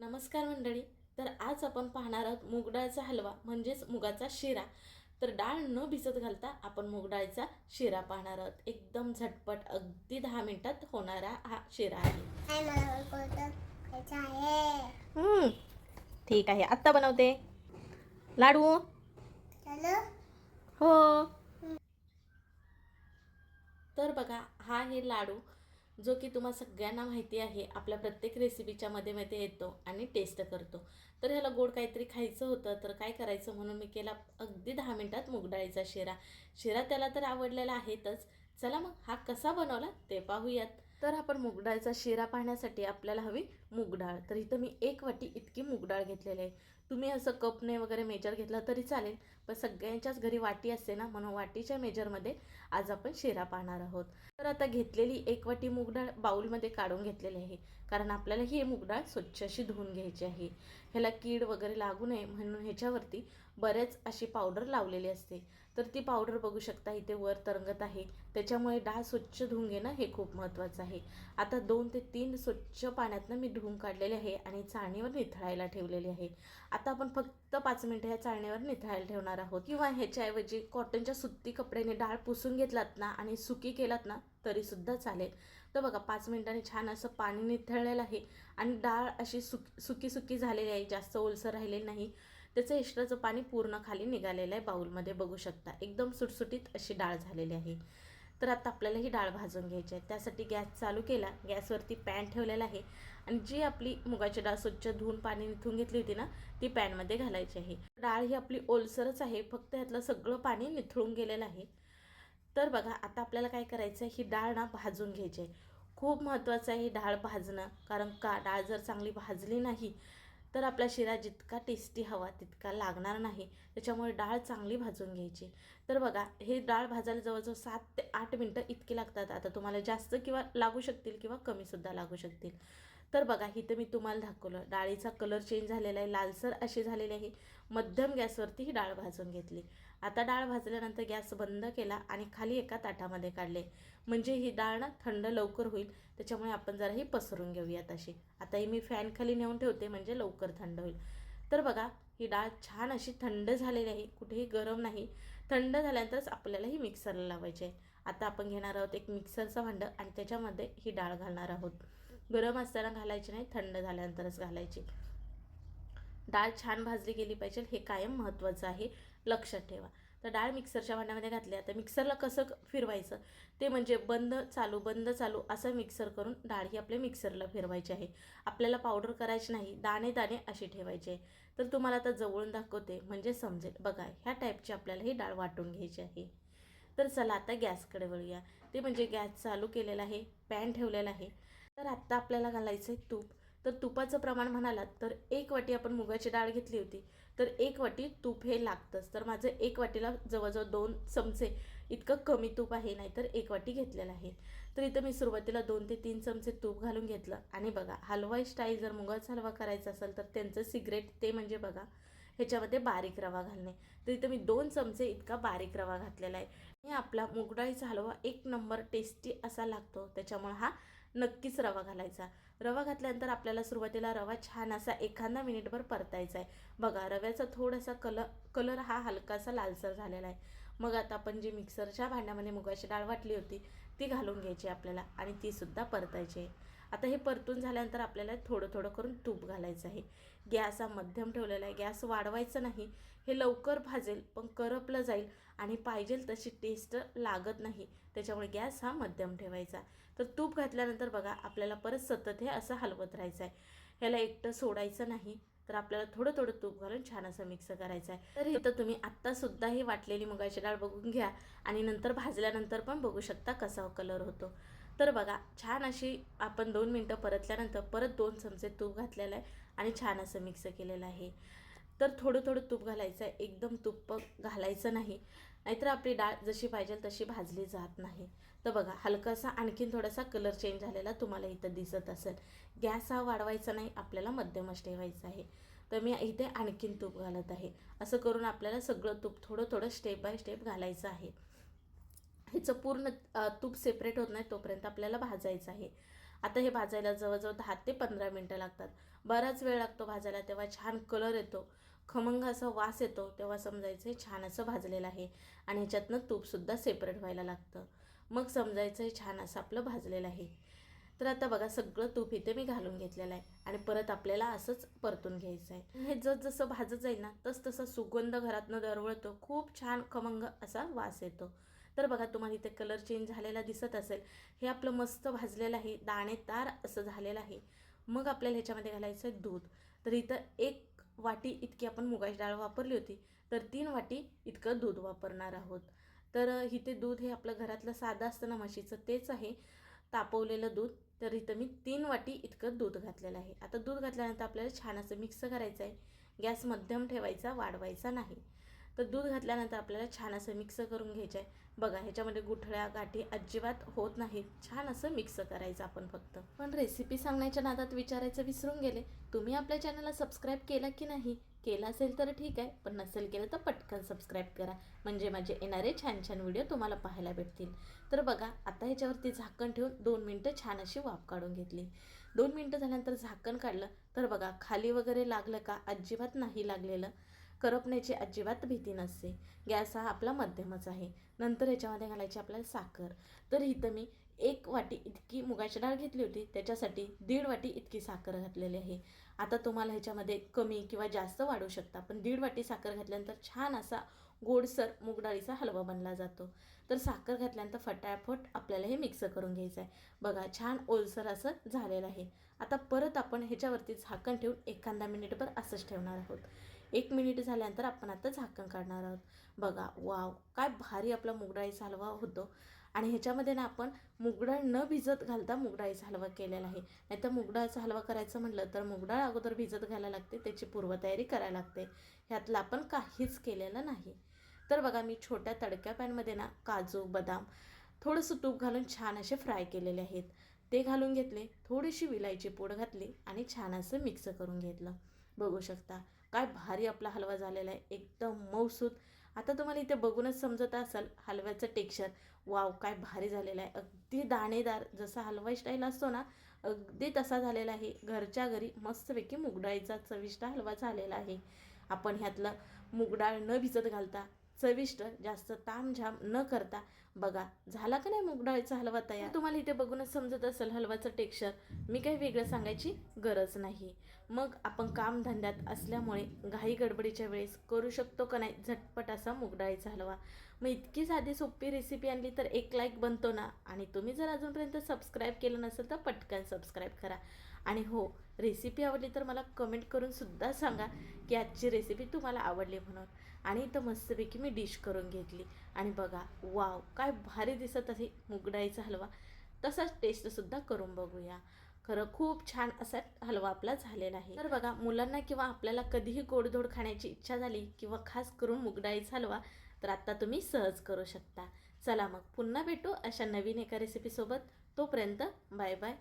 नमस्कार मंडळी तर आज आपण पाहणार आहोत मूगडाळचा हलवा म्हणजेच मुगाचा शिरा. तर डाळ न भिजत घालता आपण मूगडाळचा शिरा पाहणार आहोत. एकदम झटपट अगदी दहा मिनिटात होणारा हा शिरा आहे. ठीक आहे. आत्ता बनवते. लाडू? चलो हो. तर बघा हा आहे लाडू. जो की तुम्हा सगळ्यांना माहिती आहे आपल्या प्रत्येक रेसिपीच्या मध्ये मध्ये येतो आणि टेस्ट करतो. तर ह्याला गोड काहीतरी खायचं होतं तर काय करायचं म्हणून मी केला अगदी दहा मिनिटात मुगडाळीचा शिरा. शिरा त्याला तर आवडलेला आहेतच. चला मग हा कसा बनवला ते पाहूयात. तर आपण मुगडाळचा शिरा पाहण्यासाठी आपल्याला हवी मुगडाळ तर इथं मी एक वाटी इतकी मुगडाळ घेतलेली आहे. तुम्ही असं कपने वगैरे मेजर घेतला तरी चालेल पण सगळ्यांच्याच घरी वाटी असते ना म्हणून वाटीच्या मेजरमध्ये आज आपण शिरा पाहणार आहोत. तर आता घेतलेली एक वाटी मूगडाळ बाऊलमध्ये काढून घेतलेली आहे कारण आपल्याला ही मूगडाळ स्वच्छ अशी धुवून घ्यायची आहे. ह्याला कीड वगैरे लागू नये म्हणून ह्याच्यावरती बरेच अशी पावडर लावलेली असते. तर ती पावडर बघू शकता इथे वर तरंगत आहे. त्याच्यामुळे डाळ स्वच्छ धुवून घेणं हे खूप महत्त्वाचं आहे. आता दोन ते तीन स्वच्छ पाण्यातनं मी धुवून काढलेले आहे आणि चाळणीवर निथळायला ठेवलेली आहे. आता आपण फक्त पाच मिनटं ह्या चाळणीवर निथळायला ठेवणार आहोत. किंवा ह्याच्याऐवजी कॉटनच्या सुती कपड्याने डाळ पुसून घेतलात ना आणि सुकी केलात ना तरीसुद्धा चालेल. तर बघा पाच मिनिटांनी छान असं पाणी निथळलेलं आहे आणि डाळ अशी सुक सुकी सुकी झालेली आहे जास्त ओलसर राहिलेली नाही. त्याचं एक्स्ट्राचं पाणी पूर्ण खाली निघालेलं आहे बाऊलमध्ये बघू शकता. एकदम सुटसुटीत अशी डाळ झालेली आहे. तर आता आपल्याला ही डाळ भाजून घ्यायची आहे. त्यासाठी गॅस चालू केला. गॅसवरती पॅन ठेवलेला आहे. आणि जी आपली मुगाची डाळ स्वच्छ धुवून पाणी निथून घेतली होती ना ती पॅनमध्ये घालायची आहे. डाळ ही आपली ओलसरच आहे. फक्त ह्यातलं सगळं पाणी निथळून गेलेलं आहे. तर बघा आता आपल्याला काय करायचं आहे? ही डाळ ना भाजून घ्यायची आहे. खूप महत्त्वाचं आहे ही डाळ भाजणं. कारण का? डाळ जर चांगली भाजली नाही तर आपला शिरा जितका टेस्टी हवा तितका लागणार नाही. त्याच्यामुळे डाळ चांगली भाजून घ्यायची. तर बघा हे डाळ भाजायला जवळजवळ सात ते आठ मिनटं इतकी लागतात. आता तुम्हाला जास्त किंवा लागू शकतील किंवा कमीसुद्धा लागू शकतील. तर बघा इथं मी तुम्हाला दाखवलं. डाळीचा कलर चेंज झालेला आहे. लालसर अशी झालेली आहे. मध्यम गॅसवरती ही डाळ भाजून घेतली. आता डाळ भाजल्यानंतर गॅस बंद केला आणि खाली एका ताटामध्ये काढले. म्हणजे ही डाळ ना थंड लवकर होईल त्याच्यामुळे आपण जरा ही पसरून घेऊयात अशी. आता ही मी फॅन खाली नेऊन ठेवते म्हणजे लवकर थंड होईल. तर बघा ही डाळ छान अशी थंड झालेली आहे कुठेही गरम नाही. थंड झाल्यानंतरच आपल्याला ही मिक्सरला लावायची. आहे आता आपण घेणार आहोत एक मिक्सरचं भांडं आणि त्याच्यामध्ये ही डाळ घालणार आहोत. गरम असताना घालायची नाही थंड झाल्यानंतरच घालायची. डाळ छान भाजली गेली पाहिजे हे कायम महत्त्वाचं आहे. लक्षात ठेवा. तर डाळ मिक्सरच्या भांड्यामध्ये घातली आता मिक्सरला कसं फिरवायचं? ते म्हणजे बंद चालू बंद चालू असं मिक्सर करून डाळ ही आपल्या मिक्सरला फिरवायची आहे. आपल्याला पावडर करायची नाही. दाणे दाणे अशी ठेवायची. आहे तर तुम्हाला आता जवळून दाखवते. म्हणजे समजेल. बघा ह्या टाईपची आपल्याला ही डाळ वाटून घ्यायची आहे. तर चला आता गॅसकडे वळूया. ते म्हणजे गॅस चालू केलेला आहे. पॅन ठेवलेला आहे. तर आत्ता आपल्याला घालायचं आहे तूप. तर तुपाचं प्रमाण म्हणालात तर एक वाटी आपण मुगाची डाळ घेतली होती तर एक वाटी तूप हे लागतंच. तर माझं एक वाटीला जवळजवळ दोन चमचे इतकं कमी तूप आहे नाहीतर एक वाटी घेतलेलं आहे. तर इथं मी सुरुवातीला दोन ते तीन चमचे तूप घालून घेतलं. आणि बघा हलवाई स्टाईल जर मुगाचा हलवा करायचा असेल तर त्यांचं सिगरेट ते म्हणजे बघा ह्याच्यामध्ये बारीक रवा घालणे. तर इथं मी दोन चमचे इतका बारीक रवा घातलेला आहे. आणि आपला मुगडाळीचा हलवा एक नंबर टेस्टी असा लागतो. त्याच्यामुळे हा नक्कीच रवा घालायचा. रवा घातल्यानंतर आपल्याला सुरुवातीला रवा छान असा एखादा मिनिटभर परतायचा आहे. बघा रव्याचा थोडासा कलर कलर हा हलकासा लालसर झालेला आहे. मग आता आपण जी मिक्सरच्या भांड्यामध्ये मुगाची डाळ वाटली होती ती घालून घ्यायची आपल्याला आणि तीसुद्धा परतायची आहे. आता हे परतून झाल्यानंतर आपल्याला थोडं थोडं करून तूप घालायचं आहे. गॅस हा मध्यम ठेवलेला आहे. गॅस वाढवायचं नाही. हे लवकर भाजेल पण करपलं जाईल आणि पाहिजे तशी टेस्ट लागत नाही. त्याच्यामुळे गॅस हा मध्यम ठेवायचा. तर तूप घातल्यानंतर बघा आपल्याला परत सतत हे असं हलवत राहायचं आहे ह्याला एकटं सोडायचं नाही. तर आपल्याला थोडं थोडं तूप घालून छान असं मिक्स करायचं आहे तर इथं तुम्ही आत्तासुद्धा ही वाटलेली मुगाची डाळ बघून घ्या आणि नंतर भाजल्यानंतर पण बघू शकता कसा कलर होतो. तर बघा छान अशी आपण दोन मिनटं परतल्यानंतर परत दोन चमचे तूप घातलेलं आहे आणि छान असं मिक्स केलेलं आहे. तर थोडं थोडं तूप घालायचं आहे. एकदम तूप घालायचं नाही. नाहीतर आपली डाळ जशी पाहिजे तशी भाजली जात नाही. तर बघा हलकासा आणखीन थोडासा कलर चेंज झालेला तुम्हाला इथं दिसत असेल. गॅस हा वाढवायचा नाही आपल्याला मध्यमच ठेवायचा आहे. तर मी इथे आणखीन तूप घालत आहे. असं करून आपल्याला सगळं तूप थोडं थोडं स्टेप बाय स्टेप घालायचं आहे. ह्याचं पूर्ण तूप सेपरेट होत नाही तोपर्यंत आपल्याला भाजायचं आहे. आता हे भाजायला जवळजवळ दहा ते पंधरा मिनटं लागतात. बराच वेळ लागतो भाजायला तेव्हा छान कलर येतो. खमंग असा वास येतो तेव्हा समजायचं हे छान असं भाजलेलं आहे. आणि ह्याच्यातनं तूपसुद्धा सेपरेट व्हायला लागतं. मग समजायचं हे छान असं आपलं भाजलेलं आहे. तर आता बघा सगळं तूप इथे मी घालून घेतलेलं आहे. आणि परत आपल्याला असंच परतून घ्यायचं आहे. हे जस जसं भाजत जाईल ना तस तसा सुगंध घरातनं दरवळतो. खूप छान खमंग असा वास येतो. तर बघा तुम्हाला इथे कलर चेंज झालेला दिसत असेल. हे आपलं मस्त भाजलेलं आहे दाणेदार असं झालेलं आहे. मग आपल्याला ह्याच्यामध्ये घालायचं आहे दूध. तर इथं एक वाटी इतकी आपण मुगाची डाळ वापरली होती तर तीन वाटी इतकं दूध वापरणार आहोत. तर इथे दूध हे आपलं घरातलं साधं असतं ना म्हशीचं तेच आहे. तापवलेलं दूध तर इथं मी तीन वाटी इतकं दूध घातलेलं आहे. आता दूध घातल्यानंतर आपल्याला छान असं मिक्स करायचं आहे. गॅस मध्यम ठेवायचा वाढवायचा नाही. तर दूध घातल्यानंतर आपल्याला छान असं मिक्स करून घ्यायचं आहे बघा ह्याच्यामध्ये गुठळ्या गाठी अजिबात होत नाहीत. छान असं मिक्स करायचं आपण फक्त. पण रेसिपी सांगण्याच्या नादात विचारायचं विसरून गेले. तुम्ही आपल्या चॅनलला सबस्क्राईब केला की नाही? केला असेल तर ठीक आहे. पण नसेल केलं तर पटकन सबस्क्राईब करा. म्हणजे माझे येणारे छान छान व्हिडिओ तुम्हाला पाहायला भेटतील. तर बघा आता ह्याच्यावरती झाकण ठेवून दोन मिनटं छान अशी वाफ काढून घेतली. दोन मिनटं झाल्यानंतर झाकण काढलं. तर बघा खाली वगैरे लागलं का? अजिबात नाही लागलेलं. करपण्याची अजिबात भीती नसते. गॅस हा आपला मध्यमच आहे. नंतर ह्याच्यामध्ये घालायची आपल्याला साखर. तर इथं मी एक वाटी इतकी मुगाची डाळ घेतली होती. त्याच्यासाठी दीड वाटी इतकी साखर घातलेली आहे. आता तुम्हाला ह्याच्यामध्ये कमी किंवा जास्त वाढू शकता पण दीड वाटी साखर घातल्यानंतर छान असा गोडसर मूग डाळीचा हलवा बनला जातो. तर साखर घातल्यानंतर फटाफट आपल्याला हे मिक्स करून घ्यायचं आहे बघा छान ओलसर असं झालेलं आहे. आता परत आपण ह्याच्यावरती झाकण ठेवून एखादा मिनिटभर असंच ठेवणार आहोत. एक मिनिट झाल्यानंतर आपण आता झाकण काढणार आहोत. बघा वाव काय भारी आपला मुगडाळीचा हलवा होतो. आणि ह्याच्यामध्ये ना आपण मुगडाळ न भिजत घालता मुगडाळीचा हलवा केलेला आहे. नाही तर मुगडाळचा हलवा करायचं म्हटलं तर मुगडाळ अगोदर भिजत घालायला लागते त्याची पूर्वतयारी करायला लागते. ह्यातलं आपण काहीच केलेलं नाही. तर बघा मी छोट्या तडक्या पॅनमध्ये ना काजू बदाम थोडंसं तूप घालून छान असे फ्राय केलेले आहेत. ते घालून घेतले थोडीशी विलायची पूड घातली आणि छान असं मिक्स करून घेतलं. बघू शकता काय भारी आपला हलवा झालेला आहे. एकदम मऊसूत आता तुम्हाला इथे बघूनच समजत असेल हलव्याचं टेक्स्चर वाव काय भारी झालेलं आहे. अगदी दाणेदार जसा हलवा स्टाईल असतो ना अगदी तसा झालेला आहे. घरच्या घरी मस्तपैकी मुगडाळीचा चविष्ट हलवा झालेला आहे. आपण ह्यातलं मुगडाळ न भिजत घालता चविष्ट जास्त तामझाम न करता बघा झाला का नाही मुगडाळीचा हलवा तयार? तुम्हाला इथे बघूनच समजत असेल हलवाचं टेक्स्चर मी काही वेगळं सांगायची गरज नाही. मग आपण कामधंद्यात असल्यामुळे घाई गडबडीच्या वेळेस करू शकतो का नाही झटपट असा मुगडाळीचा हलवा? मग इतकी साधी सोपी रेसिपी आणली तर एक लाईक बनतो ना? आणि तुम्ही जर अजूनपर्यंत सबस्क्राईब केलं नसेल तर पटकन सबस्क्राईब करा. आणि हो रेसिपी आवडली तर मला कमेंट करून सुद्धा सांगा की आजची रेसिपी तुम्हाला आवडली म्हणून. आणि इथं मस्तपैकी मी डिश करून घेतली. आणि बघा वाव काय भारी दिसत असे मुगडाळीचा हलवा. तसाच टेस्टसुद्धा करून बघूया. खरं खूप छान असा हलवा आपला झालेला आहे. तर बघा मुलांना किंवा आपल्याला कधीही गोडधोड खाण्याची इच्छा झाली किंवा खास करून मुगडाळीचा हलवा तर आत्ता तुम्ही सहज करू शकता. चला मग पुन्हा भेटू अशा नवीन एका रेसिपीसोबत तोपर्यंत बाय बाय